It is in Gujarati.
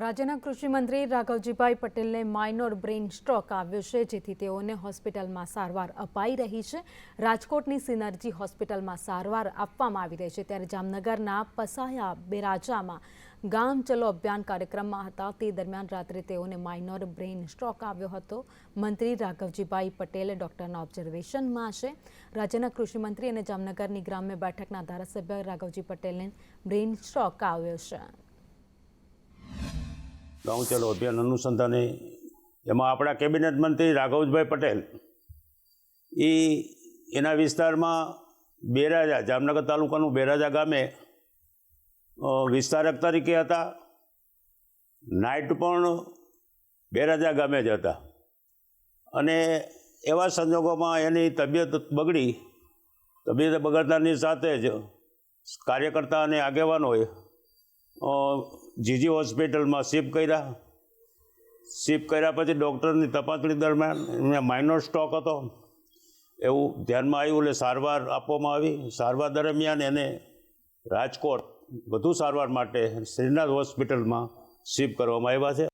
રાજ્યના કૃષિમંત્રી રાઘવજીભાઈ પટેલને માઇનોર બ્રેઇન સ્ટ્રોક આવ્યો છે, જેથી તેઓને હોસ્પિટલમાં સારવાર અપાઈ રહી છે. રાજકોટની સિનર્જી હોસ્પિટલમાં સારવાર આપવામાં આવી રહી છે. ત્યારે જામનગરના પસાયા બેરાજામાં ગામ ચલો અભિયાન કાર્યક્રમમાં હતા. તે દરમિયાન રાત્રે તેઓને માઇનોર બ્રેઇન સ્ટ્રોક આવ્યો હતો. મંત્રી રાઘવજીભાઈ પટેલ ડૉક્ટરના ઓબ્ઝર્વેશનમાં છે. રાજ્યના કૃષિમંત્રી અને જામનગરની ગ્રામ્ય બેઠકના ધારાસભ્ય રાઘવજી પટેલને બ્રેઇન સ્ટ્રોક આવ્યો છે. ગાંવ ચલો અભિયાન અનુસંધાને એમાં આપણા કેબિનેટ મંત્રી રાઘવજભાઈ પટેલ, એ એના વિસ્તારમાં બેરાજા, જામનગર તાલુકાનું બેરાજા ગામે વિસ્તારક તરીકે હતા. નાઇટ પણ બેરાજા ગામે જ હતા. અને એવા સંજોગોમાં એની તબિયત બગડી. તબિયત બગડતાની સાથે જ કાર્યકર્તા અને આગેવાનોએ જીજી હોસ્પિટલમાં શિફ્ટ કર્યા. શિફ્ટ કર્યા પછી ડૉક્ટરની તપાસણી દરમિયાન એમને માઇનોર સ્ટોક હતો. એવું ધ્યાનમાં આવ્યું એટલે સારવાર આપવામાં આવી. સારવાર દરમિયાન એને રાજકોટ વધુ સારવાર માટે શ્રીનાથ હોસ્પિટલમાં શિફ્ટ કરવામાં આવ્યા છે.